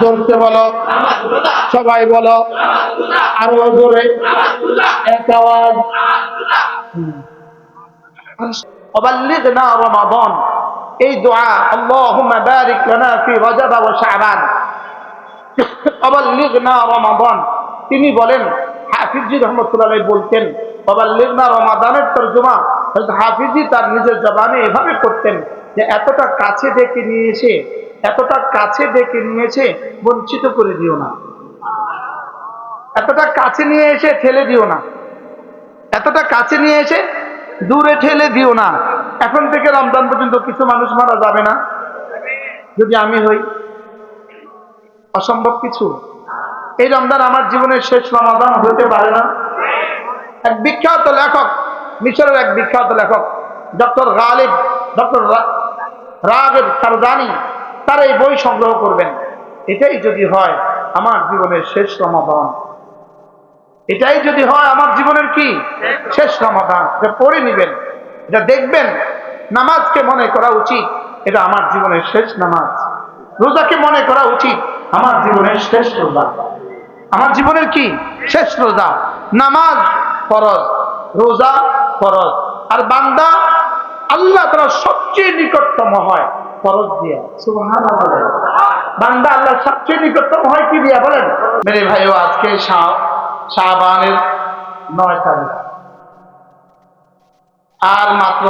জোরতে বলো। সবাই বলো। আরও জোরে। এক আওয়াজ। তিনি বলেন, হাফিজি রহমতুল্লাহ বলতেন অবাল্লিগনা রমাদানের তরজমা হাফিজি তার নিজের জবানে এভাবে করতেন যে, এতটা কাছে থেকে নিয়ে এসে এতটা কাছে ডেকে নিয়ে এসে বঞ্চিত করে দিও না। এতটা কাছে নিয়ে এসে ঠেলে দিও না। এতটা কাছে নিয়ে এসে দূরে ঠেলে দিও না। এখন থেকে রমজান পর্যন্ত কিছু মানুষ মারা যাবে না। যদি আমি হই, অসম্ভব কিছু। এই রমজান আমার জীবনের শেষ রমাদান হতে পারে না। এক বিখ্যাত লেখক, মিশরের এক বিখ্যাত লেখক, doctor Ghalib, doctor Ragheb Sardani তার এই বই সংগ্রহ করবেন। এটাই যদি হয়, আমার জীবনের শেষ রমাদান। এটাই যদি হয়, আমার জীবনের কি? শেষ সমাধান এটা পড়ে নিবেন, এটা দেখবেন। নামাজকে মনে করা উচিত, এটা আমার জীবনের শেষ নামাজ। রোজাকে মনে করা উচিত, আমার জীবনের শেষ রোজা। আমার জীবনের কি? শেষ রোজা। নামাজ ফরজ, রোজা ফরজ। আর বান্দা আল্লাহ তারা সবচেয়ে নিকটতম হয়। ফরজ দিয়া সুবহানাল্লাহ। বান্দা আল্লাহ সবচেয়ে নিকটতম হয় কি দিয়া বলেন? মেরে ভাইও আজকে শাহ শাহবানের নয় তারিখ। আর মাত্র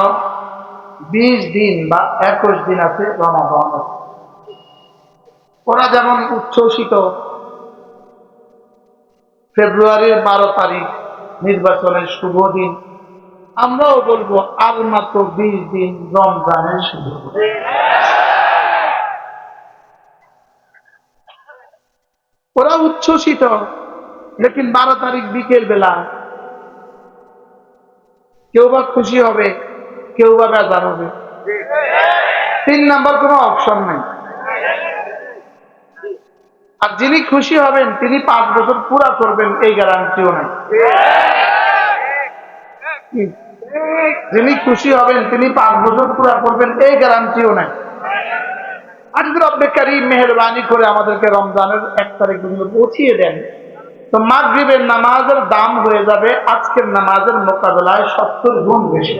বিশ দিন বা একুশ দিন আছে রমাদান। ওরা যেমন উচ্ছ্বসিত ফেব্রুয়ারির বারো তারিখ নির্বাচনের শুভ দিন আমরাও বলব, আর মাত্র বিশ দিন রমজানের দিন। ওরা উচ্ছ্বসিত, লেকিন বারো তারিখ বিকেল বেলা কেউ বা খুশি হবে, কেউ বা বেজার হবে। তিন নাম্বার কোনো অপশন নাই। আর যিনি খুশি হবেন, তিনি পাঁচ বছর পুরা করবেন, এই গ্যারান্টিও নাই। যিনি খুশি হবেন, তিনি পাঁচ বছর পুরা করবেন, এই গ্যারান্টিও নাই। রব্বে কারিম মেহরবানি করে আমাদেরকে রমজানের এক তারিখ পর্যন্ত পৌঁছিয়ে দেন, তো মাগরিবের নামাজের দাম হয়ে যাবে আজকের নামাজের মোকাবেলায় সত্তর গুণ বেশি।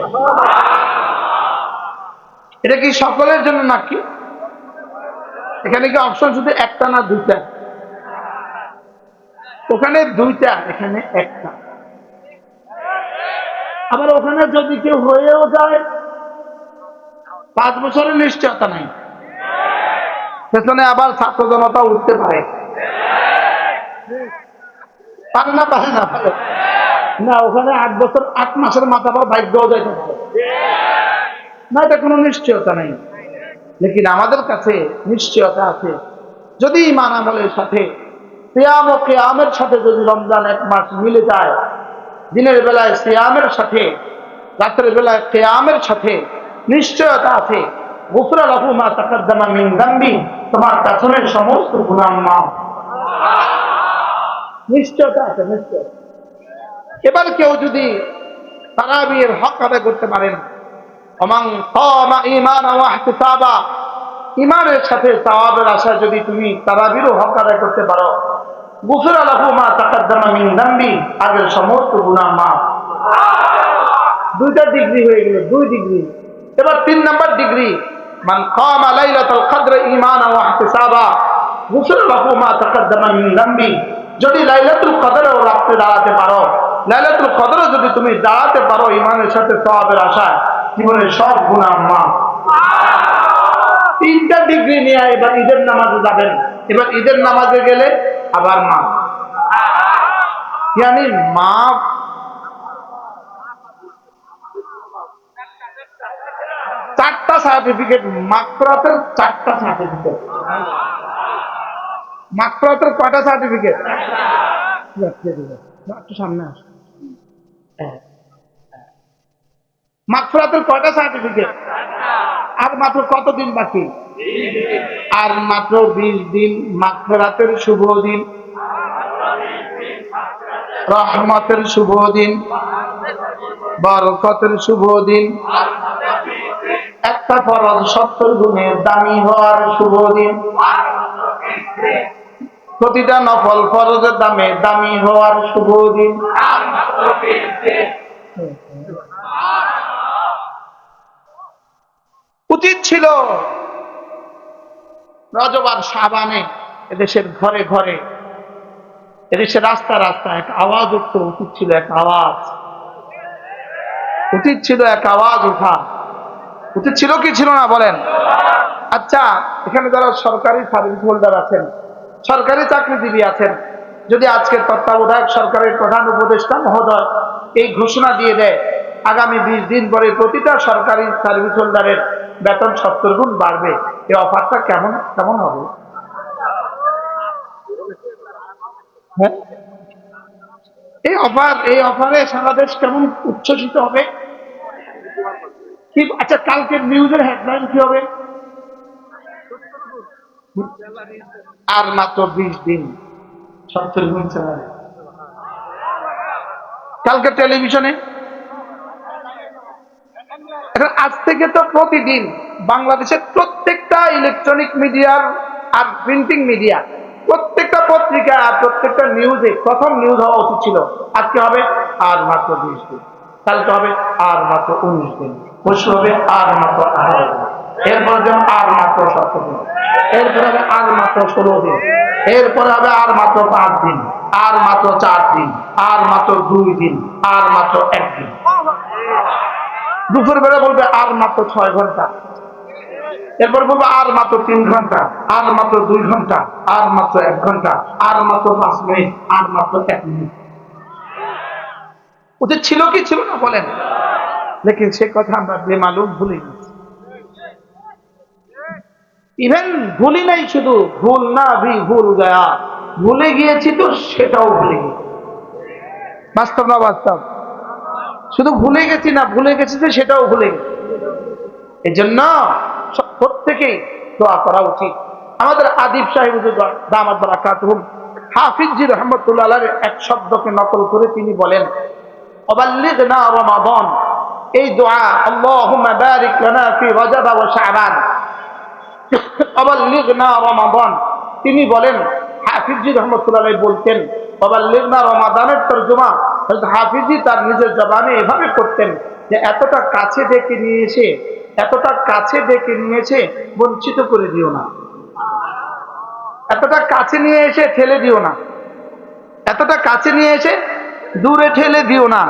এটা কি সকলের জন্য নাকি? এখানে কি অপশন শুধু একটা না দুইটা? ওখানে দুইটা, এখানে একটা। আবার ওখানে যদি কেউ হয়েও যায়, পাঁচ বছরের নিশ্চয়তা নাই। পেছনে আবার ছাত্র জনতা উঠতে পারে। পারে না পারে না পারে। না, ওখানে আট বছর, আট মাসের মাথা পর ভাগ্যও যাইতে পারে না, এটা কোনো নিশ্চয়তা নেই। লেকিন আমাদের কাছে নিশ্চয়তা আছে। যদি ইমান আমলের সাথে সিয়াম ও কেয়ামের সাথে যদি রমজান এক মাস মিলে যায় দিনের বেলায় সিয়ামের সাথে, রাতের বেলায় কেয়ামের সাথে নিশ্চয়তা আছে। গুফরা লাহু মা তাকাদ্দামা মিন দাম্বি, তোমার পেছনের সমস্ত গুনাহ মাফ। নিশ্চয়তা আছে নিশ্চয় এবার কেউ যদি তারাবির হক আদায় করতে পারেন, অমাং কামা ঈমানা ওয়া সাথে সওয়াবের আশা যদি তুমি তারাবিরও হক আদায় করতে পারো মা আগের সমস্ত গুনাহ দুইটা ডিগ্রি হয়ে গেল, দুই ডিগ্রি। এবার তিন নাম্বার ডিগ্রি, মান কামা লাইলাতুল কদর যদি কদরেও রাত্রে দাঁড়াতে পারো, লাইলাতুল কদরও যদি তুমি দাঁড়াতে পারো ইমানের সাথে সওয়াবের আশায়, জীবনের সব গুনাহ মাফ। তিনটা ডিগ্রি নিয়ে এবার ঈদের নামাজে যাবেন। এবার ঈদের নামাজে গেলে আবার মাফ ইয়ানি মাফ চারটা সার্টিফিকেট মাত্রাতের চারটা সার্টিফিকেট মাত্রাতের কয়টা সার্টিফিকেট একটু সামনে আস। মাত্রাতের কয়টা সার্টিফিকেট আর মাত্র কতদিন বাকি? আর মাত্র বিশ দিন মাগফিরাতের শুভ দিন। রহমতের শুভ দিন। বরকতের শুভ দিন। একটা ফরজ সত্তর গুণের দামি হওয়ার শুভ দিন। প্রতিটা নফল ফরজের দামে দামি হওয়ার শুভ দিন। উচিত ছিল রজবার সাবানে এদেশের ঘরে ঘরে, এদেশের রাস্তা রাস্তা এক আওয়াজ উঠতো, উচিত ছিল এক আওয়াজ। উচিত ছিল এক আওয়াজ উঠা উচিত ছিল কি ছিল না বলেন? আচ্ছা এখানে যারা সরকারি সার্ভিস হোল্ডার আছেন, সরকারি চাকরিজীবী আছেন, যদি আজকের তত্ত্বাবধায়ক সরকারের প্রধান উপদেষ্টা মহোদয় এই ঘোষণা দিয়ে দেয় আগামী বিশ দিন পরে প্রতিটা সরকারি সার্ভিস হোল্ডারের বেতন সত্তর গুণ বাড়বে। এই অফারটা কেমন কেমন হবে? হ্যাঁ? এই অফার এই অফারে সারা দেশ কেমন উচ্ছ্বসিত হবে? আচ্ছা কালকের নিউজের হেডলাইন কি হবে? আর মাত্র বিশ দিন। সত্তর গুণ কালকে টেলিভিশনে এখন আজ থেকে তো প্রতিদিন বাংলাদেশের প্রত্যেকটা ইলেকট্রনিক মিডিয়ার আর প্রিন্টিং মিডিয়া প্রত্যেকটা পত্রিকা আর প্রত্যেকটা নিউজে প্রথম নিউজ হওয়া উচিত ছিল। আজকে হবে আর মাত্র বিশ দিন। কালকে হবে আর মাত্র উনিশ দিন। পরশু হবে আর মাত্র আঠারো দিন। এরপরে যেন আর মাত্র সতেরো দিন। এরপরে হবে আর মাত্র ষোলো দিন। এরপরে হবে আর মাত্র পাঁচ দিন। আর মাত্র চার দিন। আর মাত্র দুই দিন। আর মাত্র একদিন দুপুর বেলা বলবে আর মাত্র ছয় ঘণ্টা। এরপর বলব আর মাত্র তিন ঘণ্টা, আর মাত্র দুই ঘণ্টা, আর মাত্র এক ঘণ্টা, আর মাত্র পাঁচ মিনিট, আর মাত্র এক মিনিট। ওদের ছিল কি ছিল না বলেন? লেকিন সে কথা আমরা বেমালুম ভুলে ইভেন ভুলি নাই শুধু, ভুল না ভি ভুল গয়া। ভুলে গিয়েছি তো সেটাও ভুলে গেছি বাস্তব না বাস্তব? শুধু ভুলে গেছি না, ভুলে গেছি যে সেটাও ভুলে গেছি। জন্য প্রত্যেকেই দোয়া করা উচিত। আমাদের আদিব সাহেব দামাদ বারাকাতুহুম, হাফিজি রহমতুল্লাহ এক শব্দকে নকল করে তিনি বলেন, অবাল্লিগনা এই দোয়া তিনি বলেন, হাফিজি রহমতুল্লাহ বলতেন, অবাল্লিগনা রমাদানের তরজমা হাফিজি তার নিজের জবানে এভাবে করতেন যে, এতটা কাছে ডেকে নিয়ে এসে, এতটা কাছে ডেকে নিয়ে এসে বঞ্চিত করে দিও না। এতটা কাছে নিয়ে এসে ঠেলে দিও না। এতটা কাছে নিয়ে এসে দূরে ঠেলে দিও না।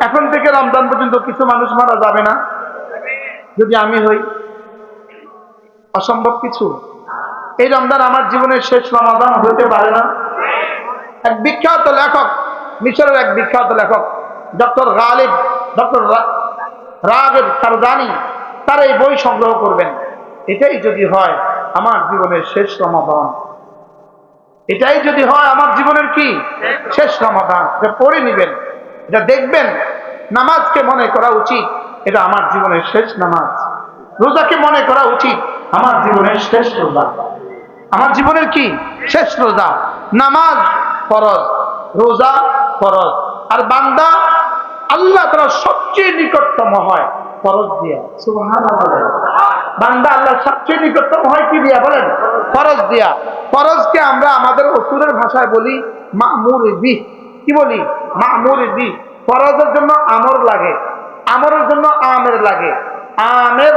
এখন থেকে রমজান পর্যন্ত কিছু মানুষ মারা যাবে না। যদি আমি হই, অসম্ভব কিছু। এই রমজান আমার জীবনের শেষ রমাদান হতে পারে না। এক বিখ্যাত লেখক মিশরের এক বিখ্যাত লেখক, doctor Ghalib, doctor Ragheb Sardani তারা এই বই সংগ্রহ করবেন। এটাই যদি হয়, আমার জীবনের শেষ রমাদান। এটাই যদি হয়, আমার জীবনের কি? শেষ রমাদান। এটা পড়ে নিবেন, এটা দেখবেন। নামাজকে মনে করা উচিত, এটা আমার জীবনের শেষ নামাজ। রোজাকে মনে করা উচিত, আমার জীবনের শেষ রোজা। আমার জীবনের কি? শেষ রোজা। নামাজ, ফরজ। রোজা ফরজ। আর বান্দা আল্লাহ তারা সবচেয়ে নিকটতম হয় ফরজ দিয়া। সুবহান বান্দা আল্লাহ সবচেয়ে নিকটতম হয় কি দিয়া বলেন? ফরজ দিয়া। ফরজকে আমরা আমাদের অসুরের ভাষায় বলি মামুর বি কি বলি? মামুর বি ফরজের জন্য আমর লাগে। আমরের জন্য আমের লাগে। আমের,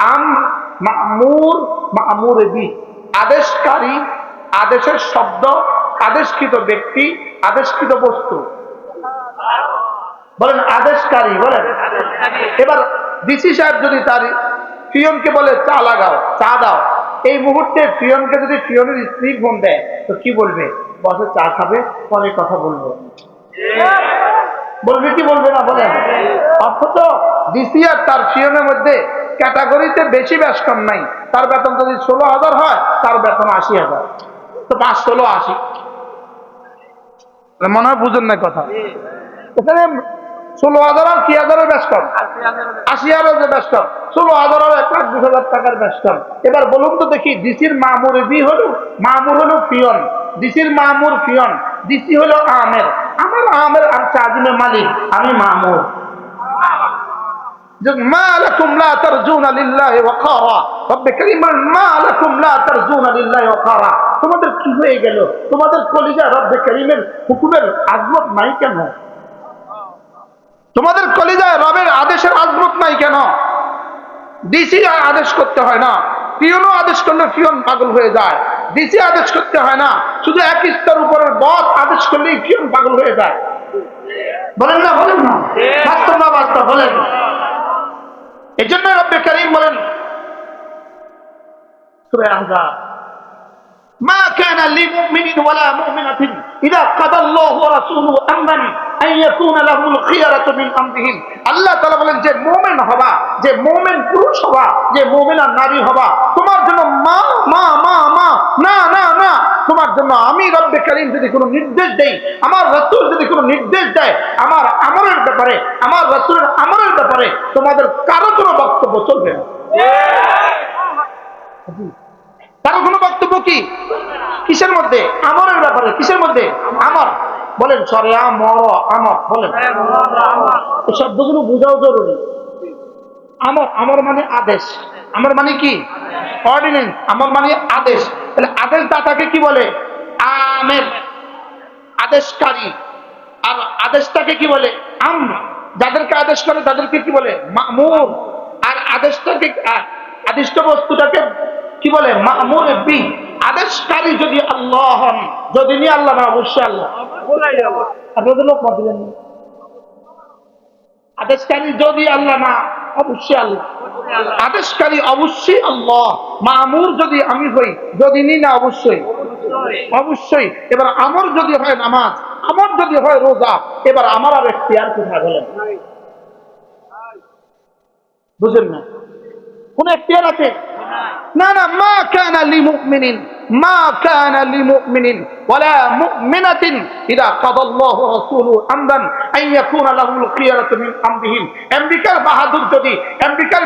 আম, মামুর মামুর বি আদেশকারী, আদেশের শব্দ আদেশকৃত ব্যক্তি, আদেশকৃত বস্তু। বলেন, আদেশকারী, বলেন। এবার ডিসি সাহেব যদি তার পিয়নকে বলে, চা লাগাও, চা দাও। এই মুহূর্তে পিয়নকে যদি পিয়নের স্ত্রী ফোন দেয়, তো কি বলবে? বসে, চা খাবে, পরে কথা বলব। বলবে কি বলবে না, বলেন। অথচ ডিসি আর তার পিয়নের মধ্যে ক্যাটাগরিতে বেশি বেশ কম নাই। তার বেতন যদি ষোলো হাজার হয়, তার বেতন আশি হাজার। তো পাঁচ ষোলো আশি। মনে হয় বুঝেন না কথা। এখানে ষোলো হাজার আর কি হাজারের কম। আশি হাজারের কম। ষোলো হাজার আর এক লাখ বিশ হাজার টাকার কম। এবার বলুন তো দেখি ডিসির মামুর বি হলো, মামুর হলো পিয়ন। ডিসির মামুর পিয়ন। ডিসি হলো আমের। আমার আমের আর চাজিমের মালিক, আমি মামুর। তারজুনা লিল্লাহি ওয়াকারা রব্বে কারীম বলেন মা লাকুম লা তারজুনা লিল্লাহি ওয়াকারা তোমাদের কি হয়ে গেল? তোমাদের কলিজা রব্বে কারীমের হুকুমের আজমত নাই কেন? তোমাদের কলিজায় রবের আদেশের আজমত নাই কেন? ডিসি আদেশ করতে হয় না। পিয়নও আদেশ করলে পিয়ন পাগল হয়ে যায়। ডিসি আদেশ করতে হয় না। শুধু এক স্তর উপরের বস আদেশ করলেই পিয়ন পাগল হয়ে যায়। বলেন না বলেন না। বাস্তব না বাস্তব বলেন। এই জন্য রব্বে করিম বলেন সূরা আহজাব ما كان لمؤمن ولا مؤمنة إذا قضى الله ورسوله أمرا أن يكون لهم الخيرة من أمرهم আল্লাহ তাআলা বলেন যে মুমিন হবা যে মুমিন পুরুষ হবা যে মুমিনা নারী হবা তোমার জন্য মা মা মা মা না না না তোমার জন্য আমি রব্বে করিম যদি কোনো নির্দেশ দেই আমার রাসূল যদি কোনো নির্দেশ দেয় আমার আমলের ব্যাপারে আমার রাসূলের আমলের ব্যাপারে তোমাদের কারো কোনো বক্তব্য চলবে না কারও কোনো বক্তব্য কি? কিসের মধ্যে? আমরের ব্যাপারে, কিসের মধ্যে? আমর বলেন, সরে আমর আমর বলেন। শব্দগুলো বোঝাও জরুরি। আমর আমর মানে আদেশ। আমর মানে কি? অর্ডিনেন্স আমর মানে আদেশ। তাহলে আদেশ দাতাকে কি বলে? আমের আদেশকারী। আর আদেশটাকে কি বলে? আম যাদেরকে আদেশ করে, তাদেরকে কি বলে? মামুর। আর আদেশটাকে আদিষ্ট বস্তুটাকে কি বলে? বি আদেশকারী যদি আল্লাহ হন, যদি নি আল্লাহ না অবশ্যই আল্লাহ আপনাদের লোক মত আদেশকারী যদি আল্লাহ না, অবশ্যই আল্লাহ। আদেশকারী অবশ্যই আল্লাহ। মামুর যদি আমি হই, যদি নি না, অবশ্যই। অবশ্যই। এবার আমর যদি হয় নামাজ, আমর যদি হয় রোজা, এবার আমার আর এখতিয়ার কোথায় বলেন? বুঝেন না? কোন এখতিয়ার আছে? না না, মা মা বাহাদুর যদি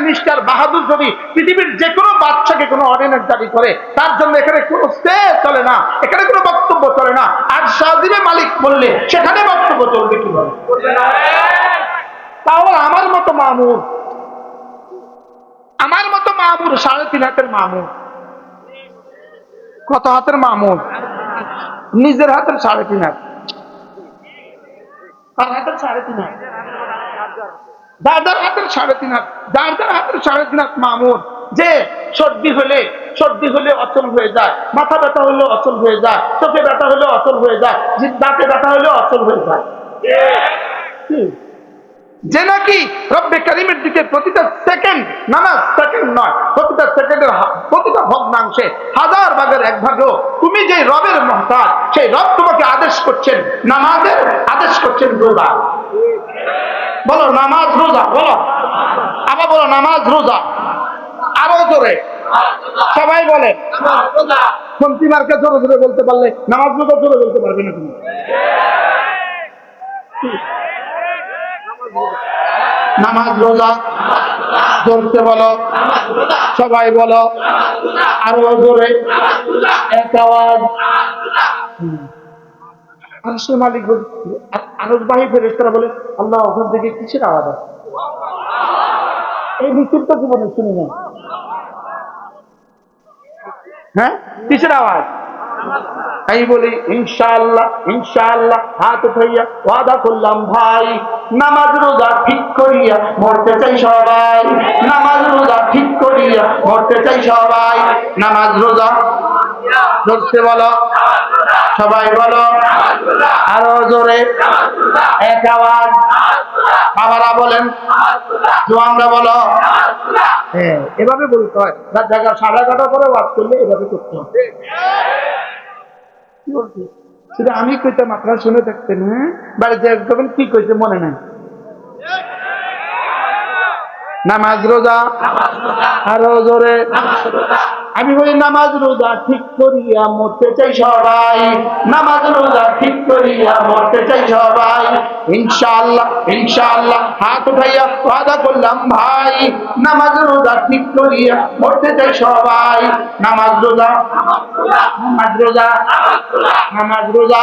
মিস্টার বাহাদুর যদি পৃথিবীর যে কোনো বাচ্চাকে কোনো অর্ডিনেন্স জারি করে, তার জন্য এখানে কোনো চলে না, এখানে কোনো বক্তব্য চলে না। আর সাজিরে মালিক বললে, সেখানে বক্তব্য চলবে কি কীভাবে? তাহলে আমার মতো মামুর আমার মতো মামুর সাড়ে তিন হাতের মামুর কত হাতের মামুর নিজের হাতের সাড়ে তিন হাত। যে সর্দি হলে সর্দি হলে অচল হয়ে যায়। মাথা ব্যথা হলে অচল হয়ে যায়। চোখে ব্যথা হলে অচল হয়ে যায়। দাঁতে ব্যথা হলে অচল হয়ে যায়? যে নাকি রব্বে করিমের দিকে প্রতিটা সেকেন্ড নামাজ সেকেন্ড নয়, প্রতিটা সেকেন্ডের প্রতিটা ভগ্নাংশে হাজার ভাগের এক ভাগেও তুমি যে রবের মহতাজ, সেই রব তোমাকে আদেশ করছেন, নামাজের আদেশ করছেন রোজা। বলো, নামাজ রোজা, বলো। আবার বলো, নামাজ রোজা। আরও জোরে। সবাই বলে। খন্তি মার্কে জোরে জোরে বলতে পারলে, নামাজ রোজা জোরে বলতে পারবে না তুমি। নামাজ রোজা, ধরতে বলো, সবাই বলো, আরও জোরে, এক আওয়াজ। বলে আল্লাহ কিসের আওয়াজ আছে এই শুনি না হ্যাঁ? কিসের আওয়াজ? আমি বলি, ইনশাআল্লাহ ইনশাআল্লাহ, হাত উঠাইয়া ওয়াদা করলাম, ভাই, নামাজ রোজা ঠিক করিয়া মরতে চাই সবাই। নামাজ রোজা ঠিক করিয়া মরতে চাই সবাই। নামাজ রোজা ধরতে বলো? সবাই বলো? আরও জোরে? এক আওয়াজ। বাবারা বলেন, জোয়ানরা বলো। হ্যাঁ এভাবে বলতে হয়। রাত জায়গা সাড়ে এগারোটা পরে ওয়াজ করলে এভাবে করতে হবে? শুধু আমি কইতাম, আপনারা শুনে থাকতেন হ্যাঁ? বাড়িতে একদম কি কইতে মনে নাই। নামাজ রোজা, আরও জোরে। আমি বলি, নামাজ রোজা ঠিক করিয়া মরতে চাই সবাই। নামাজ রোজা ঠিক করিয়া মরতে চাই সবাই। ইনশাআল্লাহ ইনশাআল্লাহ, হাত উঠাইয়া ওয়াদা করলাম, ভাই, নামাজ রোজা ঠিক করিয়া মরতে চাই সবাই। নামাজ রোজা নামাজ রোজা নামাজ রোজা।